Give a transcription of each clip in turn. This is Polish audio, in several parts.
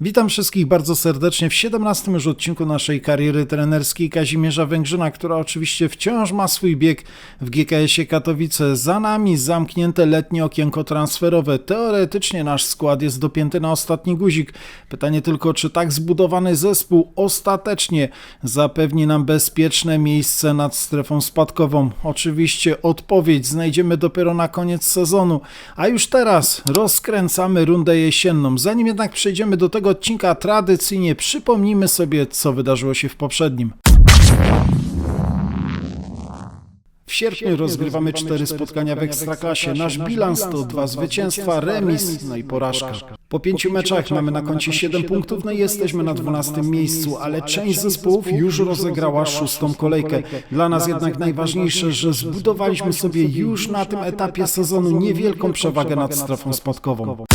Witam wszystkich bardzo serdecznie w 17 już odcinku naszej kariery trenerskiej Kazimierza Węgrzyna, która oczywiście wciąż ma swój bieg w GKS-ie Katowice. Za nami zamknięte letnie okienko transferowe. Teoretycznie nasz skład jest dopięty na ostatni guzik. Pytanie tylko, czy tak zbudowany zespół ostatecznie zapewni nam bezpieczne miejsce nad strefą spadkową. Oczywiście odpowiedź znajdziemy dopiero na koniec sezonu, a już teraz rozkręcamy rundę jesienną. Zanim jednak przejdziemy do tego odcinka, tradycyjnie przypomnijmy sobie, co wydarzyło się w poprzednim. W sierpniu rozgrywamy cztery spotkania w Ekstraklasie. Nasz bilans to dwa zwycięstwa, remis, no i porażka. Po pięciu meczach mamy na koncie 7 punktów, no i jesteśmy na 12 miejscu, ale część zespołów już rozegrała szóstą kolejkę. Dla nas jednak najważniejsze, że zbudowaliśmy sobie już na tym etapie sezonu niewielką przewagę nad strefą spadkową.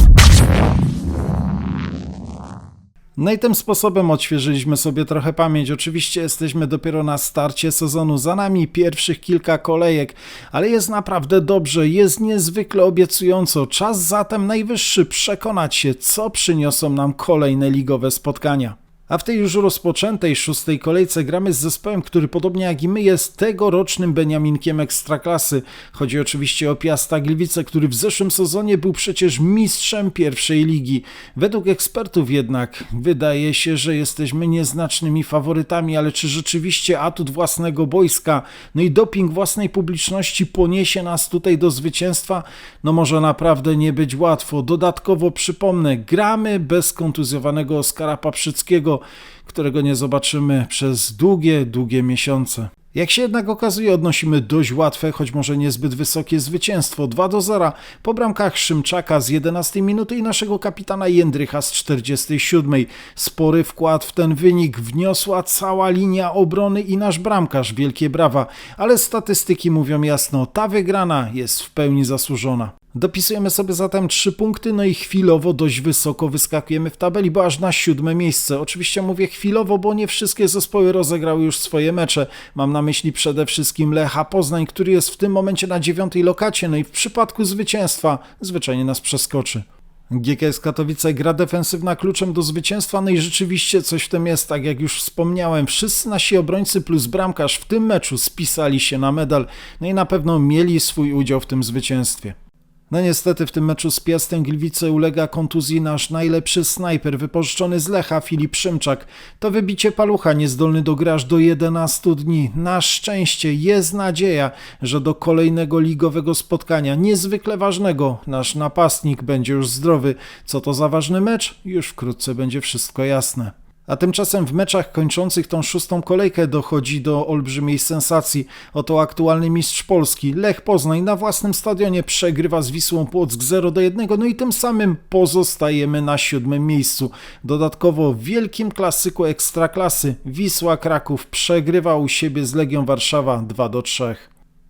No i tym sposobem odświeżyliśmy sobie trochę pamięć. Oczywiście jesteśmy dopiero na starcie sezonu, za nami pierwszych kilka kolejek, ale jest naprawdę dobrze, jest niezwykle obiecująco. Czas zatem najwyższy przekonać się, co przyniosą nam kolejne ligowe spotkania. A w tej już rozpoczętej szóstej kolejce gramy z zespołem, który podobnie jak i my jest tegorocznym Beniaminkiem Ekstraklasy. Chodzi oczywiście o Piasta Gliwice, który w zeszłym sezonie był przecież mistrzem pierwszej ligi. Według ekspertów jednak wydaje się, że jesteśmy nieznacznymi faworytami, ale czy rzeczywiście atut własnego boiska, no i doping własnej publiczności poniesie nas tutaj do zwycięstwa? No może naprawdę nie być łatwo. Dodatkowo przypomnę, gramy bez kontuzjowanego Oskara Paprzyckiego, którego nie zobaczymy przez długie, długie miesiące. Jak się jednak okazuje, odnosimy dość łatwe, choć może niezbyt wysokie zwycięstwo 2 do 0 po bramkach Szymczaka z 11 minuty i naszego kapitana Jędrycha z 47. Spory wkład w ten wynik wniosła cała linia obrony i nasz bramkarz. Wielkie brawa, ale statystyki mówią jasno, ta wygrana jest w pełni zasłużona. Dopisujemy sobie zatem 3 punkty, no i chwilowo dość wysoko wyskakujemy w tabeli, bo aż na siódme miejsce. Oczywiście mówię chwilowo, bo nie wszystkie zespoły rozegrały już swoje mecze. Mam na myśli przede wszystkim Lecha Poznań, który jest w tym momencie na dziewiątej lokacie, no i w przypadku zwycięstwa zwyczajnie nas przeskoczy. GKS Katowice gra defensywna kluczem do zwycięstwa, no i rzeczywiście coś w tym jest, tak jak już wspomniałem. Wszyscy nasi obrońcy plus bramkarz w tym meczu spisali się na medal, no i na pewno mieli swój udział w tym zwycięstwie. No niestety w tym meczu z Piastem Gliwice ulega kontuzji nasz najlepszy snajper wypożyczony z Lecha Filip Szymczak. To wybicie palucha niezdolny do gry aż do 11 dni. Na szczęście jest nadzieja, że do kolejnego ligowego spotkania, niezwykle ważnego, nasz napastnik będzie już zdrowy. Co to za ważny mecz? Już wkrótce będzie wszystko jasne. A tymczasem w meczach kończących tą szóstą kolejkę dochodzi do olbrzymiej sensacji. Oto aktualny mistrz Polski, Lech Poznań, na własnym stadionie przegrywa z Wisłą Płock 0 do 1, no i tym samym pozostajemy na siódmym miejscu. Dodatkowo w wielkim klasyku ekstraklasy Wisła Kraków przegrywa u siebie z Legią Warszawa 2 do 3.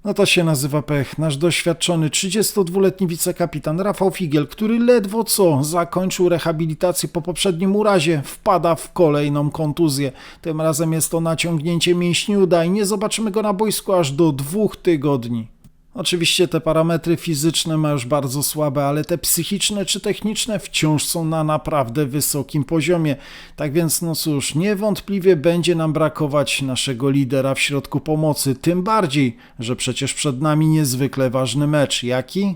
No to się nazywa pech. Nasz doświadczony 32-letni wicekapitan Rafał Figiel, który ledwo co zakończył rehabilitację po poprzednim urazie, wpada w kolejną kontuzję. Tym razem jest to naciągnięcie mięśni uda i nie zobaczymy go na boisku aż do dwóch tygodni. Oczywiście te parametry fizyczne ma już bardzo słabe, ale te psychiczne czy techniczne wciąż są na naprawdę wysokim poziomie. Tak więc, no cóż, niewątpliwie będzie nam brakować naszego lidera w środku pomocy. Tym bardziej, że przecież przed nami niezwykle ważny mecz. Jaki?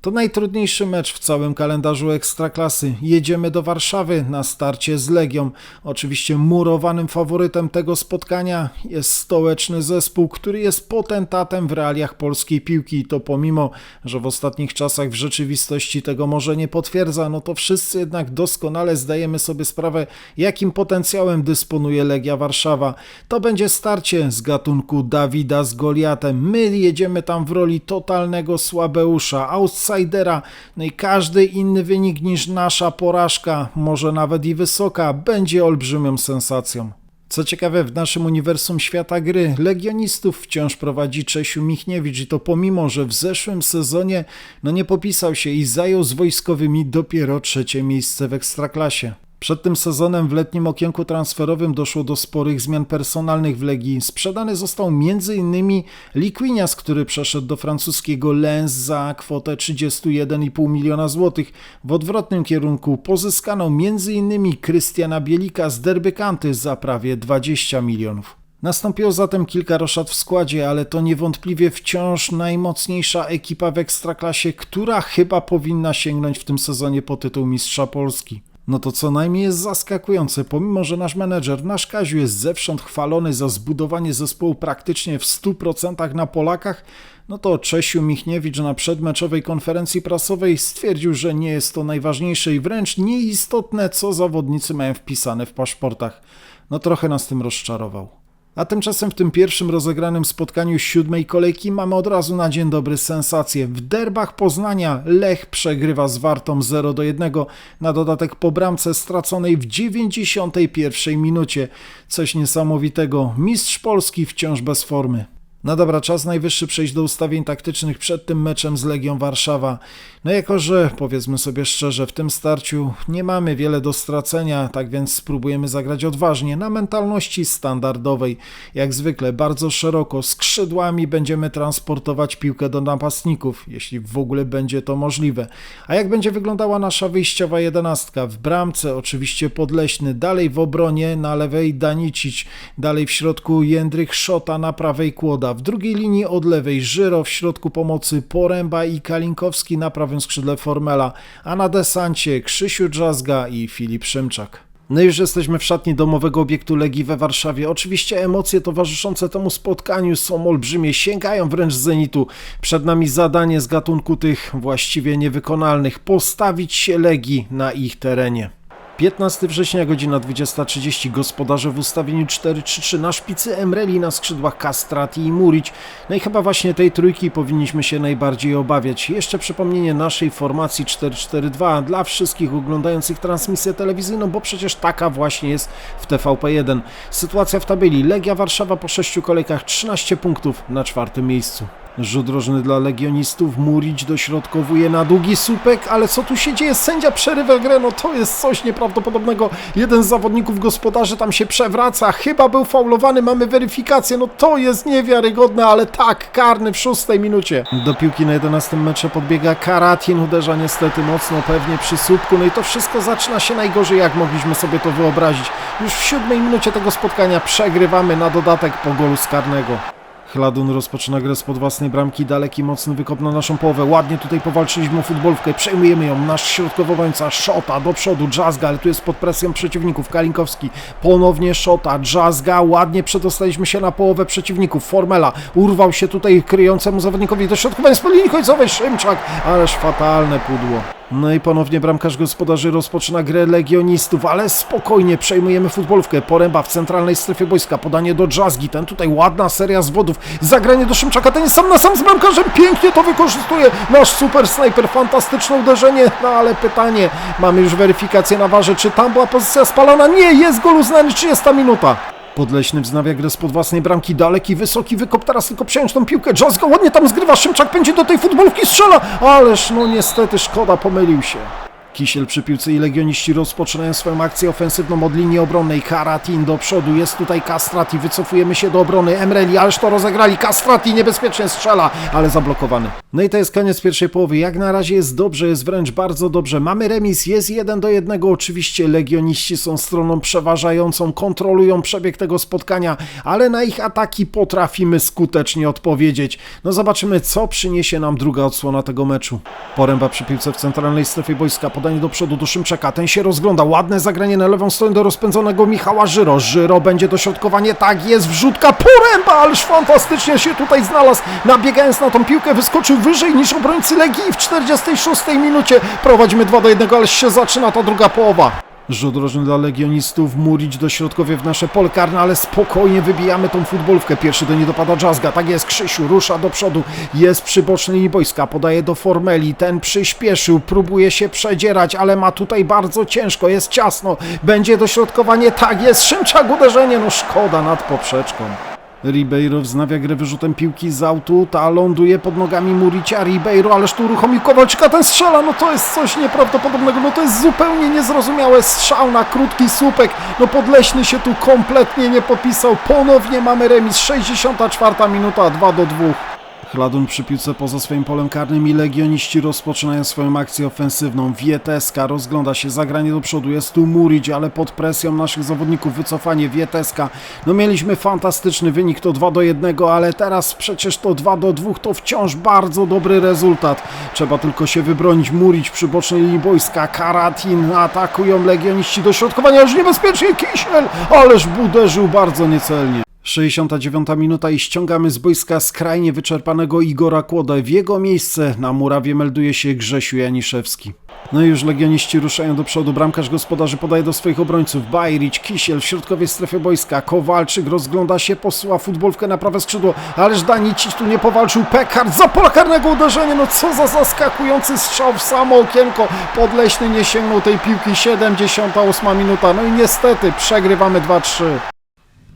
To najtrudniejszy mecz w całym kalendarzu Ekstraklasy. Jedziemy do Warszawy na starcie z Legią. Oczywiście murowanym faworytem tego spotkania jest stołeczny zespół, który jest potentatem w realiach polskiej piłki. I to pomimo, że w ostatnich czasach w rzeczywistości tego może nie potwierdza, no to wszyscy jednak doskonale zdajemy sobie sprawę, jakim potencjałem dysponuje Legia Warszawa. To będzie starcie z gatunku Dawida z Goliatem. My jedziemy tam w roli totalnego słabeusza, outsidera, no i każdy inny wynik niż nasza porażka, może nawet i wysoka, będzie olbrzymią sensacją. Co ciekawe, w naszym uniwersum świata gry legionistów wciąż prowadzi Czesiu Michniewicz i to pomimo, że w zeszłym sezonie no nie popisał się i zajął z wojskowymi dopiero trzecie miejsce w ekstraklasie. Przed tym sezonem w letnim okienku transferowym doszło do sporych zmian personalnych w Legii. Sprzedany został m.in. Liquinias, który przeszedł do francuskiego Lens za kwotę 31,5 miliona złotych. W odwrotnym kierunku pozyskano m.in. Krystiana Bielika z Derby Kanty za prawie 20 milionów. Nastąpiło zatem kilka roszad w składzie, ale to niewątpliwie wciąż najmocniejsza ekipa w ekstraklasie, która chyba powinna sięgnąć w tym sezonie po tytuł Mistrza Polski. No to co najmniej jest zaskakujące, pomimo że nasz menedżer, nasz Kaziu jest zewsząd chwalony za zbudowanie zespołu praktycznie w 100% na Polakach, no to Czesiu Michniewicz na przedmeczowej konferencji prasowej stwierdził, że nie jest to najważniejsze i wręcz nieistotne, co zawodnicy mają wpisane w paszportach. No trochę nas tym rozczarował. A tymczasem w tym pierwszym rozegranym spotkaniu siódmej kolejki mamy od razu na dzień dobry sensację. W derbach Poznania Lech przegrywa z Wartą 0 do 1, na dodatek po bramce straconej w 91 minucie. Coś niesamowitego. Mistrz Polski wciąż bez formy. No dobra, czas najwyższy przejść do ustawień taktycznych przed tym meczem z Legią Warszawa. No jako, że powiedzmy sobie szczerze, w tym starciu nie mamy wiele do stracenia, tak więc spróbujemy zagrać odważnie, na mentalności standardowej. Jak zwykle, bardzo szeroko, skrzydłami będziemy transportować piłkę do napastników, jeśli w ogóle będzie to możliwe. A jak będzie wyglądała nasza wyjściowa jedenastka? W bramce oczywiście Podleśny, dalej w obronie na lewej Danicić, dalej w środku Jędrych Szota, na prawej Kłoda, w drugiej linii od lewej Żyro, w środku pomocy Poręba i Kalinkowski na prawym skrzydle Formela, a na desancie Krzysiu Drzazga i Filip Szymczak. No już jesteśmy w szatni domowego obiektu Legii we Warszawie. Oczywiście emocje towarzyszące temu spotkaniu są olbrzymie, sięgają wręcz zenitu. Przed nami zadanie z gatunku tych właściwie niewykonalnych postawić się Legii na ich terenie. 15 września, godzina 20.30, gospodarze w ustawieniu 4-3-3 na szpicy Emreli, na skrzydłach Castrati i Murić. No i chyba właśnie tej trójki powinniśmy się najbardziej obawiać. Jeszcze przypomnienie naszej formacji 4-4-2 dla wszystkich oglądających transmisję telewizyjną, bo przecież taka właśnie jest w TVP1. Sytuacja w tabeli. Legia Warszawa po 6 kolejkach 13 punktów na czwartym miejscu. Rzut rożny dla legionistów, Murić dośrodkowuje na długi słupek, ale co tu się dzieje? Sędzia przerywa grę, no to jest coś nieprawdopodobnego. Jeden z zawodników gospodarzy tam się przewraca, chyba był faulowany, mamy weryfikację, no to jest niewiarygodne, ale tak, karny w szóstej minucie. Do piłki na 11 metrze podbiega Karatin, uderza niestety mocno, pewnie przy słupku, no i to wszystko zaczyna się najgorzej, jak mogliśmy sobie to wyobrazić. Już w siódmej minucie tego spotkania przegrywamy na dodatek po golu z karnego. Chladun rozpoczyna grę spod własnej bramki, daleki, mocny wykop na naszą połowę. Ładnie tutaj powalczyliśmy o futbolówkę, przejmujemy ją. Nasz środkowy obrońca, Szota do przodu, Drzazga, ale tu jest pod presją przeciwników. Kalinkowski, ponownie Szota, Drzazga, ładnie przedostaliśmy się na połowę przeciwników. Formela urwał się tutaj kryjącemu zawodnikowi dośrodkowanie z linii końcowej, Szymczak, ależ fatalne pudło. No i ponownie bramkarz gospodarzy rozpoczyna grę legionistów, ale spokojnie przejmujemy futbolówkę. Poręba w centralnej strefie boiska, podanie do Drzazgi, ten tutaj ładna seria zwodów, zagranie do Szymczaka, ten sam na sam z bramkarzem, pięknie to wykorzystuje nasz super snajper, fantastyczne uderzenie, no ale pytanie, mamy już weryfikację na warze, czy tam była pozycja spalona? Nie, jest gol uznany, 30 minuta. Podleśny wznawia grę spod własnej bramki, daleki, wysoki wykop, teraz tylko przejąć tą piłkę, Drzazga ładnie tam zgrywa, Szymczak pędzi do tej futbolki, strzela, ależ no niestety szkoda, pomylił się. Kisiel przy piłce i legioniści rozpoczynają swoją akcję ofensywną od linii obronnej. Karatin do przodu, jest tutaj Castrati, wycofujemy się do obrony. Emreli, ależ to rozegrali. Castrati niebezpiecznie strzela, ale zablokowany. No i to jest koniec pierwszej połowy. Jak na razie jest dobrze, jest wręcz bardzo dobrze. Mamy remis, jest jeden do jednego. Oczywiście legioniści są stroną przeważającą, kontrolują przebieg tego spotkania, ale na ich ataki potrafimy skutecznie odpowiedzieć. No zobaczymy, co przyniesie nam druga odsłona tego meczu. Poręba przy piłce w centralnej strefie boiska, podanie do przodu do Szymczaka, ten się rozgląda, ładne zagranie na lewą stronę do rozpędzonego Michała Żyro, Żyro będzie dośrodkowanie, tak jest, wrzutka, poręba, ależ fantastycznie się tutaj znalazł, nabiegając na tą piłkę, wyskoczył wyżej niż obrońcy Legii w 46 minucie, prowadzimy 2 do 1, ale się zaczyna ta druga połowa. Rzut rożny dla legionistów, Murić dośrodkowie w nasze pole karne, ale spokojnie wybijamy tą futbolówkę. Pierwszy do niej dopada Drzazga, tak jest, Krzysiu rusza do przodu, jest przy bocznej linii boiska, podaje do Formeli, ten przyspieszył, próbuje się przedzierać, ale ma tutaj bardzo ciężko, jest ciasno, będzie dośrodkowanie, tak jest, Szymczak uderzenie, no szkoda nad poprzeczką. Ribeiro wznawia grę wyrzutem piłki z autu, ta ląduje pod nogami Muricia, Ribeiro, ależ tu uruchomił Kowalczyka, ten strzela, no to jest coś nieprawdopodobnego, no to jest zupełnie niezrozumiałe, strzał na krótki słupek, no Podleśny się tu kompletnie nie popisał, ponownie mamy remis, 64 minuta, 2 do 2. Chladun przy piłce poza swoim polem karnym i legioniści rozpoczynają swoją akcję ofensywną. Wieteska rozgląda się, zagranie do przodu, jest tu Murić, ale pod presją naszych zawodników wycofanie Wieteska. No mieliśmy fantastyczny wynik, to 2 do 1, ale teraz przecież to 2 do 2 to wciąż bardzo dobry rezultat. Trzeba tylko się wybronić, Murić przy bocznej linii boiska, Karatin, atakują legioniści do środkowania, już niebezpiecznie Kisiel, ależ uderzył bardzo niecelnie. 69 minuta i ściągamy z boiska skrajnie wyczerpanego Igora Kłodę. W jego miejsce na murawie melduje się Grzesiu Janiszewski. No i już legioniści ruszają do przodu. Bramkarz gospodarzy podaje do swoich obrońców. Bajrić, Kisiel w środkowej strefie boiska. Kowalczyk rozgląda się, posyła futbolkę na prawe skrzydło. Ależ Danicic tu nie powalczył. Pekard za pola karnego uderzenie. No co za zaskakujący strzał w samo okienko. Podleśny nie sięgnął tej piłki. 78 minuta. No i niestety przegrywamy 2-3.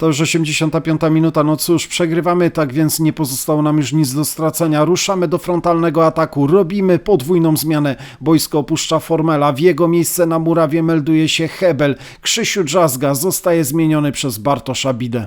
To już 85 minuta, no cóż, przegrywamy, tak więc nie pozostało nam już nic do stracenia. Ruszamy do frontalnego ataku, robimy podwójną zmianę. Boisko opuszcza Formela, w jego miejsce na murawie melduje się Hebel. Krzysiu Drzazga zostaje zmieniony przez Bartosza Bidę.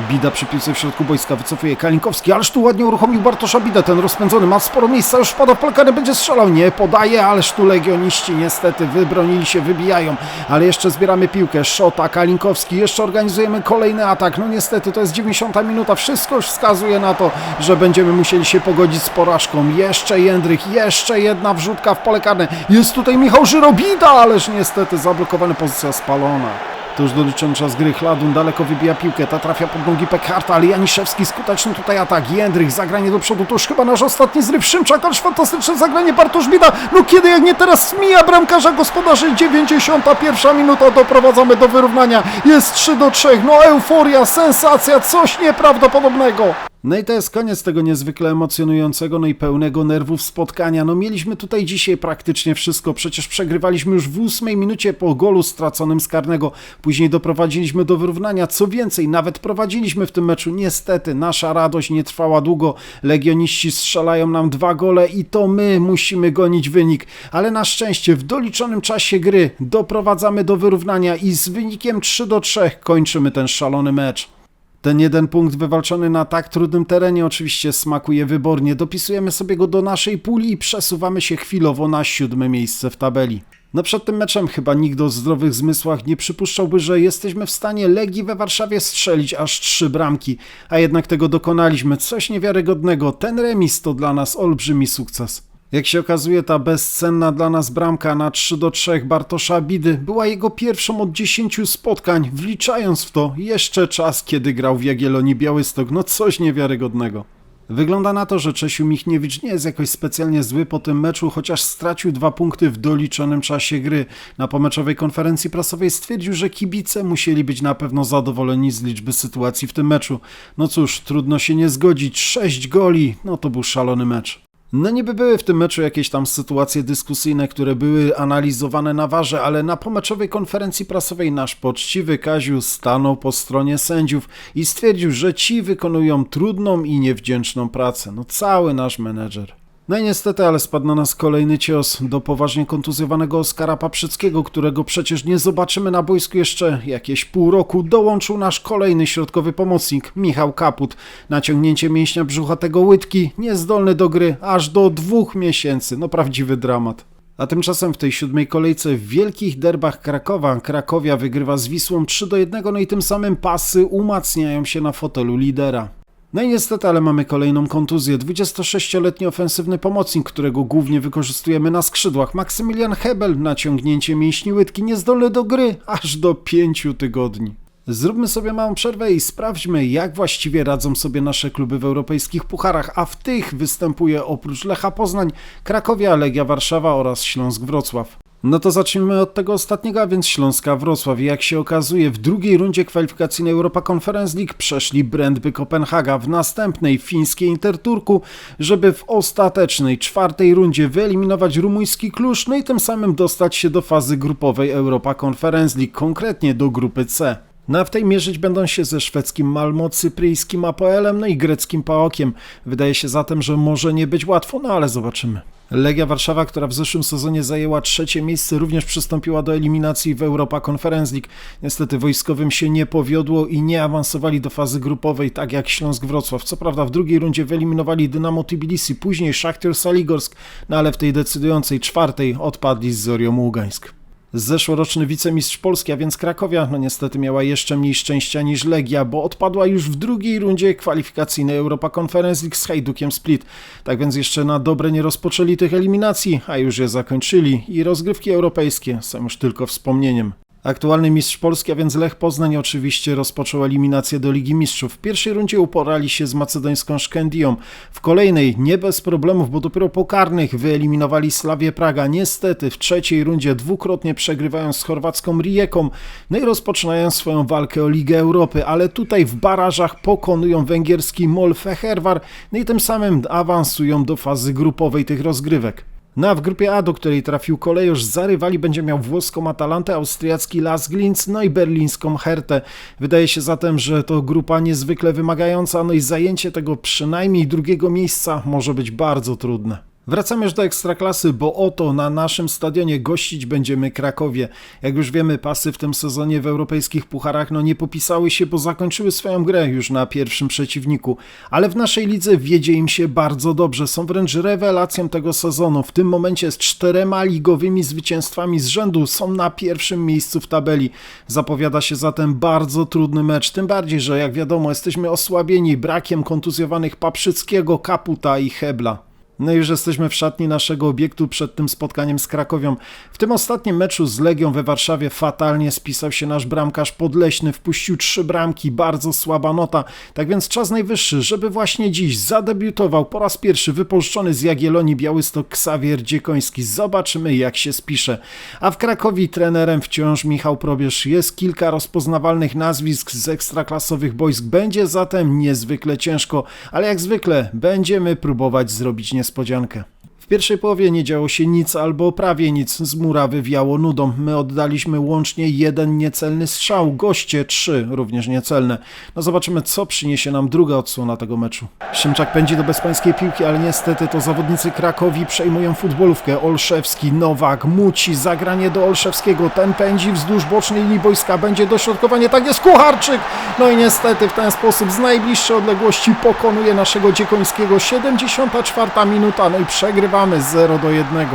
Bida przy piłce w środku boiska wycofuje Kalinkowski, ależ tu ładnie uruchomił Bartosza Bidę, ten rozpędzony ma sporo miejsca, już wpada w polkany, będzie strzelał, nie podaje, ależ tu legioniści niestety wybronili się, wybijają, ale jeszcze zbieramy piłkę, Szota, Kalinkowski, jeszcze organizujemy kolejny atak, no niestety to jest 90 minuta, wszystko już wskazuje na to, że będziemy musieli się pogodzić z porażką, jeszcze Jędrych, jeszcze jedna wrzutka w pole karne, jest tutaj Michał Żyrobida, ależ niestety zablokowana pozycja spalona. To już doliczony czas gry. Chladun daleko wybija piłkę. Ta trafia pod nogi Pekharta, ale Janiszewski skuteczny tutaj atak. Jędrych, zagranie do przodu. To już chyba nasz ostatni zryw. Szymczak, ależ fantastyczne zagranie. Bartosz Bida. No kiedy jak nie teraz mija bramkarza gospodarzy. 91 minuta. Doprowadzamy do wyrównania. Jest 3 do 3. No euforia, sensacja, coś nieprawdopodobnego. No i to jest koniec tego niezwykle emocjonującego, no i pełnego nerwów spotkania. No mieliśmy tutaj dzisiaj praktycznie wszystko, przecież przegrywaliśmy już w ósmej minucie po golu straconym z karnego. Później doprowadziliśmy do wyrównania, co więcej, nawet prowadziliśmy w tym meczu. Niestety, nasza radość nie trwała długo. Legioniści strzelają nam dwa gole i to my musimy gonić wynik. Ale na szczęście w doliczonym czasie gry doprowadzamy do wyrównania i z wynikiem 3 do 3 kończymy ten szalony mecz. Ten jeden punkt wywalczony na tak trudnym terenie oczywiście smakuje wybornie. Dopisujemy sobie go do naszej puli i przesuwamy się chwilowo na siódme miejsce w tabeli. No przed tym meczem chyba nikt o zdrowych zmysłach nie przypuszczałby, że jesteśmy w stanie Legii we Warszawie strzelić aż trzy bramki, a jednak tego dokonaliśmy. Coś niewiarygodnego. Ten remis to dla nas olbrzymi sukces. Jak się okazuje, ta bezcenna dla nas bramka na 3 do 3 Bartosza Bidy była jego pierwszą od 10 spotkań, wliczając w to jeszcze czas, kiedy grał w Jagiellonii Białystok. No coś niewiarygodnego. Wygląda na to, że Czesiu Michniewicz nie jest jakoś specjalnie zły po tym meczu, chociaż stracił dwa punkty w doliczonym czasie gry. Na pomeczowej konferencji prasowej stwierdził, że kibice musieli być na pewno zadowoleni z liczby sytuacji w tym meczu. No cóż, trudno się nie zgodzić. Sześć goli, no to był szalony mecz. No niby były w tym meczu jakieś tam sytuacje dyskusyjne, które były analizowane na warze, ale na pomeczowej konferencji prasowej nasz poczciwy Kaziu stanął po stronie sędziów i stwierdził, że ci wykonują trudną i niewdzięczną pracę. No cały nasz menedżer. No i niestety, ale spadł na nas kolejny cios do poważnie kontuzjowanego Oskara Paprzyckiego, którego przecież nie zobaczymy na boisku jeszcze jakieś pół roku. Dołączył nasz kolejny środkowy pomocnik, Michał Kaput. Naciągnięcie mięśnia brzuchatego łydki, niezdolny do gry aż do dwóch miesięcy. No prawdziwy dramat. A tymczasem w tej siódmej kolejce w wielkich derbach Krakowa Krakowia wygrywa z Wisłą 3 do 1, no i tym samym pasy umacniają się na fotelu lidera. No i niestety, ale mamy kolejną kontuzję. 26-letni ofensywny pomocnik, którego głównie wykorzystujemy na skrzydłach, Maksymilian Hebel, naciągnięcie mięśni łydki, niezdolny do gry aż do 5 tygodni. Zróbmy sobie małą przerwę i sprawdźmy, jak właściwie radzą sobie nasze kluby w europejskich pucharach, a w tych występuje oprócz Lecha Poznań, Krakowia, Legia Warszawa oraz Śląsk Wrocław. No to zacznijmy od tego ostatniego, a więc Śląska Wrocław. Jak się okazuje, w drugiej rundzie kwalifikacyjnej Europa Conference League przeszli Brandby Kopenhaga w następnej fińskiej Interturku, żeby w ostatecznej czwartej rundzie wyeliminować rumuński Klucz, no i tym samym dostać się do fazy grupowej Europa Conference League, konkretnie do grupy C. No a w tej mierzyć będą się ze szwedzkim Malmo, cypryjskim Apoelem, no i greckim Paokiem. Wydaje się zatem, że może nie być łatwo, no ale zobaczymy. Legia Warszawa, która w zeszłym sezonie zajęła trzecie miejsce, również przystąpiła do eliminacji w Europa Conference League. Niestety wojskowym się nie powiodło i nie awansowali do fazy grupowej, tak jak Śląsk Wrocław. Co prawda w drugiej rundzie wyeliminowali Dynamo Tbilisi, później Szachtior Saligorsk, no ale w tej decydującej czwartej odpadli z Zorią Ługańsk. Zeszłoroczny wicemistrz Polski, a więc Krakowia, no niestety miała jeszcze mniej szczęścia niż Legia, bo odpadła już w drugiej rundzie kwalifikacyjnej Europa Conference League z Hajdukiem Split. Tak więc jeszcze na dobre nie rozpoczęli tych eliminacji, a już je zakończyli i rozgrywki europejskie są już tylko wspomnieniem. Aktualny mistrz Polski, a więc Lech Poznań oczywiście rozpoczął eliminację do Ligi Mistrzów. W pierwszej rundzie uporali się z macedońską Szkendią. W kolejnej nie bez problemów, bo dopiero po karnych wyeliminowali Slawię Praga. Niestety w trzeciej rundzie dwukrotnie przegrywają z chorwacką Rijeką. No i rozpoczynają swoją walkę o Ligę Europy, ale tutaj w barażach pokonują węgierski Mol Fehervar. No i tym samym awansują do fazy grupowej tych rozgrywek. No a w grupie A, do której trafił kolejorz, za rywali będzie miał włoską Atalantę, austriacki Las Linz, no i berlińską Hertę. Wydaje się zatem, że to grupa niezwykle wymagająca, no i zajęcie tego przynajmniej drugiego miejsca może być bardzo trudne. Wracamy już do Ekstraklasy, bo oto na naszym stadionie gościć będziemy Krakowie. Jak już wiemy, pasy w tym sezonie w europejskich pucharach no nie popisały się, bo zakończyły swoją grę już na pierwszym przeciwniku. Ale w naszej lidze wiedzie im się bardzo dobrze. Są wręcz rewelacją tego sezonu. W tym momencie z czterema ligowymi zwycięstwami z rzędu są na pierwszym miejscu w tabeli. Zapowiada się zatem bardzo trudny mecz, tym bardziej, że jak wiadomo jesteśmy osłabieni brakiem kontuzjowanych Paprzyckiego, Kaputa i Hebla. No i już jesteśmy w szatni naszego obiektu przed tym spotkaniem z Krakowią. W tym ostatnim meczu z Legią we Warszawie fatalnie spisał się nasz bramkarz Podleśny, wpuścił trzy bramki, bardzo słaba nota, tak więc czas najwyższy, żeby właśnie dziś zadebiutował po raz pierwszy wypożyczony z Jagiellonii Białystok Ksawier Dziekoński. Zobaczymy jak się spisze. A w Krakowi trenerem wciąż Michał Probierz jest kilka rozpoznawalnych nazwisk z ekstraklasowych boisk. Będzie zatem niezwykle ciężko, ale jak zwykle będziemy próbować zrobić niespodziankę niespodziankę. Pierwszej połowie nie działo się nic albo prawie nic, z murawy wiało nudą. My oddaliśmy łącznie jeden niecelny strzał, goście trzy, również niecelne. No zobaczymy, co przyniesie nam druga odsłona tego meczu. Szymczak pędzi do bezpańskiej piłki, ale niestety to zawodnicy Krakowi przejmują futbolówkę. Olszewski, Nowak, Muci, zagranie do Olszewskiego, ten pędzi wzdłuż bocznej linii boiska, będzie dośrodkowanie, tak jest Kucharczyk! No i niestety w ten sposób z najbliższej odległości pokonuje naszego Dziekońskiego. 74 minuta, no i przegrywa Mamy 0 do 1.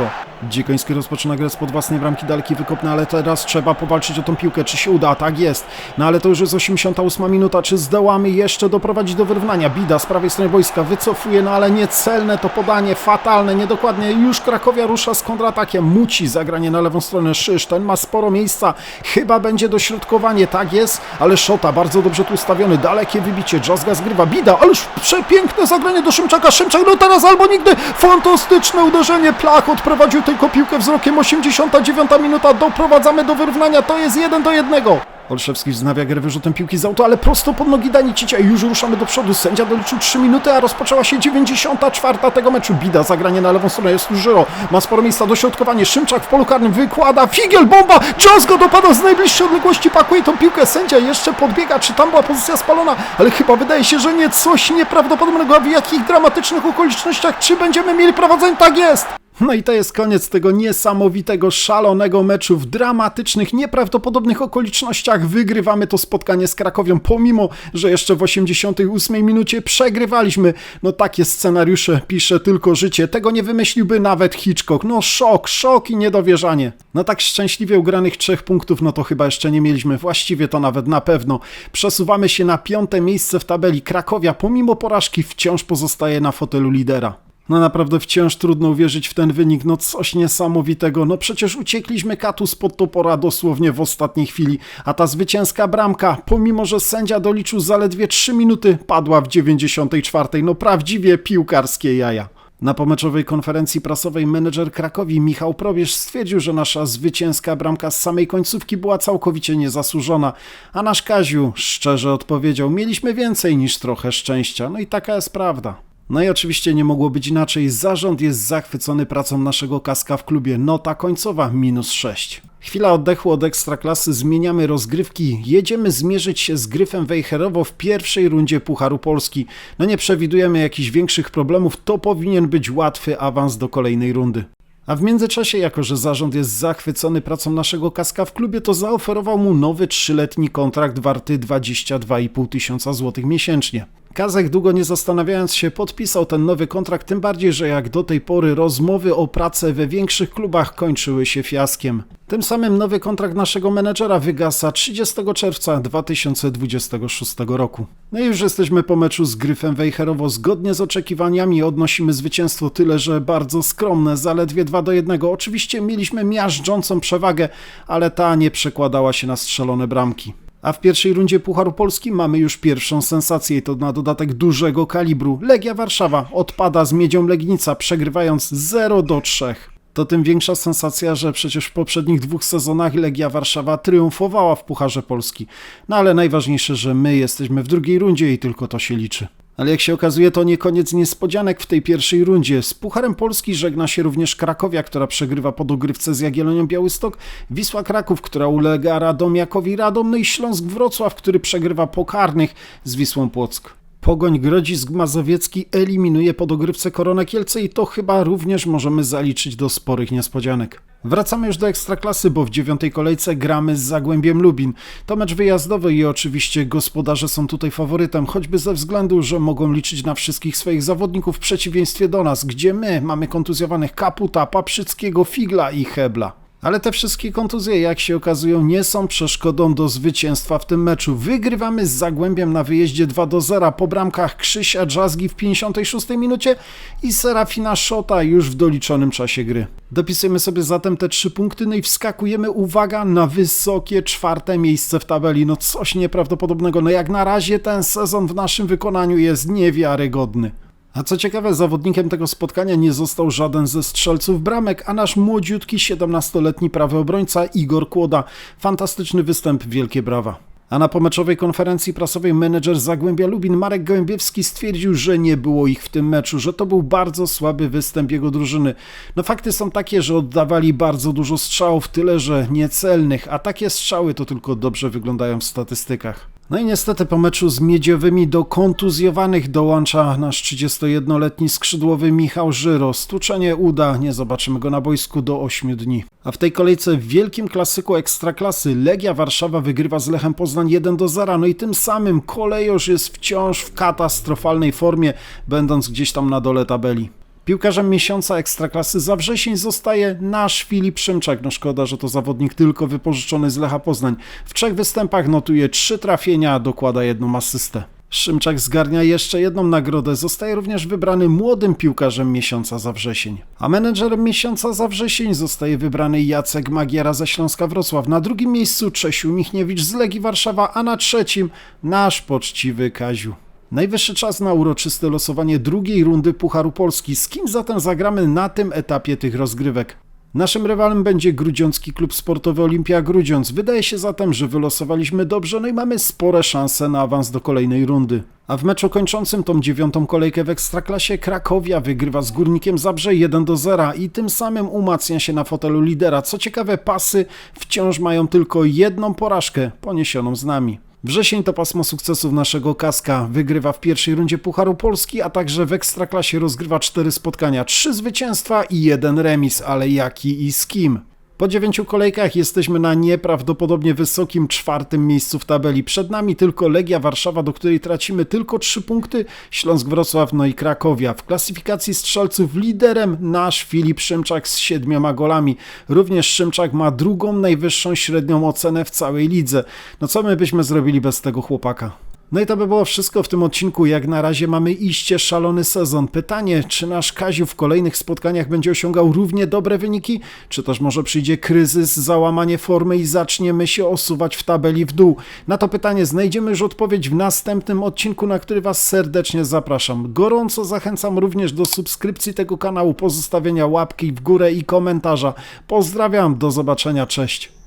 Dziekoński rozpoczyna grę spod własnej bramki daleki wykopny, ale teraz trzeba powalczyć o tą piłkę. Czy się uda? Tak jest. No ale to już jest 88 minuta. Czy zdołamy jeszcze doprowadzić do wyrównania? Bida z prawej strony boiska wycofuje, no ale niecelne to podanie, fatalne, niedokładnie. Już Krakowia rusza z kontratakiem. Muci zagranie na lewą stronę. Szysz, ten ma sporo miejsca. Chyba będzie dośrodkowanie, tak jest, ale Szota bardzo dobrze tu ustawiony. Dalekie wybicie. Drzazga zgrywa. Bida, ależ przepiękne zagranie do Szymczaka. Szymczak, no teraz albo nigdy. Fantastyczne uderzenie. Plach odprowadził tylko piłkę wzrokiem. 89 minuta. Doprowadzamy do wyrównania. To jest 1 do 1. Olszewski wznawia grę wyrzutem piłki z auto, ale prosto pod nogi Danicicia i już ruszamy do przodu. Sędzia doliczył 3 minuty, a rozpoczęła się 94 tego meczu. Bida zagranie na lewą stronę, jest Żyro. Ma sporo miejsca, dośrodkowanie. Szymczak w polu karnym wykłada. Figiel, bomba! Jones dopada z najbliższej odległości, pakuje tą piłkę. Sędzia jeszcze podbiega, czy tam była pozycja spalona, ale chyba wydaje się, że nie. Coś nieprawdopodobnego, a w jakich dramatycznych okolicznościach, czy będziemy mieli prowadzenie? Tak jest! No i to jest koniec tego niesamowitego, szalonego meczu. W dramatycznych, nieprawdopodobnych okolicznościach wygrywamy to spotkanie z Krakowią, pomimo, że jeszcze w 88 minucie przegrywaliśmy. No takie scenariusze pisze tylko życie. Tego nie wymyśliłby nawet Hitchcock. No szok, szok i niedowierzanie. No tak szczęśliwie ugranych trzech punktów, no to chyba jeszcze nie mieliśmy. Właściwie to nawet na pewno. Przesuwamy się na piąte miejsce w tabeli. Krakowia, pomimo porażki, wciąż pozostaje na fotelu lidera. No naprawdę wciąż trudno uwierzyć w ten wynik, no coś niesamowitego. No przecież uciekliśmy katu spod topora dosłownie w ostatniej chwili, a ta zwycięska bramka, pomimo że sędzia doliczył zaledwie 3 minuty, padła w 94. No prawdziwie piłkarskie jaja. Na pomeczowej konferencji prasowej menedżer Krakowi Michał Probierz stwierdził, że nasza zwycięska bramka z samej końcówki była całkowicie niezasłużona, a nasz Kaziu szczerze odpowiedział, mieliśmy więcej niż trochę szczęścia, no i taka jest prawda. No i oczywiście nie mogło być inaczej. Zarząd jest zachwycony pracą naszego kaska w klubie. Nota końcowa minus 6. Chwila oddechu od ekstraklasy, zmieniamy rozgrywki, jedziemy zmierzyć się z Gryfem Wejherowo w pierwszej rundzie Pucharu Polski. No nie przewidujemy jakichś większych problemów, to powinien być łatwy awans do kolejnej rundy. A w międzyczasie, jako że zarząd jest zachwycony pracą naszego kaska w klubie, to zaoferował mu nowy trzyletni kontrakt warty 22,5 tysiąca złotych miesięcznie. Kazek długo nie zastanawiając się podpisał ten nowy kontrakt, tym bardziej, że jak do tej pory rozmowy o pracę we większych klubach kończyły się fiaskiem. Tym samym nowy kontrakt naszego menedżera wygasa 30 czerwca 2026 roku. No i już jesteśmy po meczu z Gryfem Wejherowo. Zgodnie z oczekiwaniami odnosimy zwycięstwo tyle, że bardzo skromne, zaledwie 2 do 1. Oczywiście mieliśmy miażdżącą przewagę, ale ta nie przekładała się na strzelone bramki. A w pierwszej rundzie Pucharu Polski mamy już pierwszą sensację i to na dodatek dużego kalibru. Legia Warszawa odpada z Miedzią Legnica, przegrywając 0 do 3. To tym większa sensacja, że przecież w poprzednich dwóch sezonach Legia Warszawa triumfowała w Pucharze Polski. No ale najważniejsze, że my jesteśmy w drugiej rundzie i tylko to się liczy. Ale jak się okazuje, to nie koniec niespodzianek w tej pierwszej rundzie. Z Pucharem Polski żegna się również Krakowia, która przegrywa po dogrywce z Jagiellonią Białystok, Wisła Kraków, która ulega Radomiakowi Radom, no i Śląsk Wrocław, który przegrywa pokarnych z Wisłą Płock. Pogoń Grodzisk Mazowiecki eliminuje po dogrywce Koronę Kielce i to chyba również możemy zaliczyć do sporych niespodzianek. Wracamy już do Ekstraklasy, bo w dziewiątej kolejce gramy z Zagłębiem Lubin. To mecz wyjazdowy i oczywiście gospodarze są tutaj faworytem, choćby ze względu, że mogą liczyć na wszystkich swoich zawodników w przeciwieństwie do nas, gdzie my mamy kontuzjowanych Kaputa, Paprzyckiego, Figla i Hebla. Ale te wszystkie kontuzje, jak się okazują, nie są przeszkodą do zwycięstwa w tym meczu. Wygrywamy z Zagłębiem na wyjeździe 2 do 0 po bramkach Krzysia Drzazgi w 56 minucie i Serafina Szota już w doliczonym czasie gry. Dopisujemy sobie zatem te trzy punkty, no i wskakujemy, uwaga, na wysokie czwarte miejsce w tabeli. No coś nieprawdopodobnego. No jak na razie ten sezon w naszym wykonaniu jest niewiarygodny. A co ciekawe, zawodnikiem tego spotkania nie został żaden ze strzelców bramek, a nasz młodziutki 17-letni prawy obrońca Igor Kłoda. Fantastyczny występ, wielkie brawa. A na pomeczowej konferencji prasowej menedżer Zagłębia Lubin Marek Gołębiewski stwierdził, że nie było ich w tym meczu, że to był bardzo słaby występ jego drużyny. No fakty są takie, że oddawali bardzo dużo strzałów, tyle że niecelnych, a takie strzały to tylko dobrze wyglądają w statystykach. No i niestety po meczu z Miedziowymi do kontuzjowanych dołącza nasz 31-letni skrzydłowy Michał Żyro. Stłuczenie uda, nie zobaczymy go na boisku do 8 dni. A w tej kolejce w wielkim klasyku Ekstraklasy Legia Warszawa wygrywa z Lechem Poznań 1 do 0. No i tym samym kolejorz jest wciąż w katastrofalnej formie, będąc gdzieś tam na dole tabeli. Piłkarzem miesiąca Ekstraklasy za wrzesień zostaje nasz Filip Szymczak. No szkoda, że to zawodnik tylko wypożyczony z Lecha Poznań. W trzech występach notuje trzy trafienia, dokłada jedną asystę. Szymczak zgarnia jeszcze jedną nagrodę, zostaje również wybrany młodym piłkarzem miesiąca za wrzesień. A menedżerem miesiąca za wrzesień zostaje wybrany Jacek Magiera ze Śląska Wrocław. Na drugim miejscu Czesiu Michniewicz z Legii Warszawa, a na trzecim nasz poczciwy Kaziu. Najwyższy czas na uroczyste losowanie drugiej rundy Pucharu Polski. Z kim zatem zagramy na tym etapie tych rozgrywek? Naszym rywalem będzie Grudziącki Klub Sportowy Olimpia Grudziądz. Wydaje się zatem, że wylosowaliśmy dobrze, no i mamy spore szanse na awans do kolejnej rundy. A w meczu kończącym tą dziewiątą kolejkę w Ekstraklasie Krakowia wygrywa z Górnikiem Zabrze 1 do 0 i tym samym umacnia się na fotelu lidera. Co ciekawe, pasy wciąż mają tylko jedną porażkę poniesioną z nami. Wrzesień to pasmo sukcesów naszego kaska. Wygrywa w pierwszej rundzie Pucharu Polski, a także w Ekstraklasie rozgrywa cztery spotkania, trzy zwycięstwa i jeden remis, ale jaki i z kim? Po dziewięciu kolejkach jesteśmy na nieprawdopodobnie wysokim czwartym miejscu w tabeli. Przed nami tylko Legia Warszawa, do której tracimy tylko trzy punkty, Śląsk Wrocław, no i Krakowia. W klasyfikacji strzelców liderem nasz Filip Szymczak z siedmioma golami. Również Szymczak ma drugą najwyższą średnią ocenę w całej lidze. No co my byśmy zrobili bez tego chłopaka? No i to by było wszystko w tym odcinku. Jak na razie mamy iście szalony sezon. Pytanie, czy nasz Kaziu w kolejnych spotkaniach będzie osiągał równie dobre wyniki, czy też może przyjdzie kryzys, załamanie formy i zaczniemy się osuwać w tabeli w dół? Na to pytanie znajdziemy już odpowiedź w następnym odcinku, na który Was serdecznie zapraszam. Gorąco zachęcam również do subskrypcji tego kanału, pozostawienia łapki w górę i komentarza. Pozdrawiam, do zobaczenia, cześć.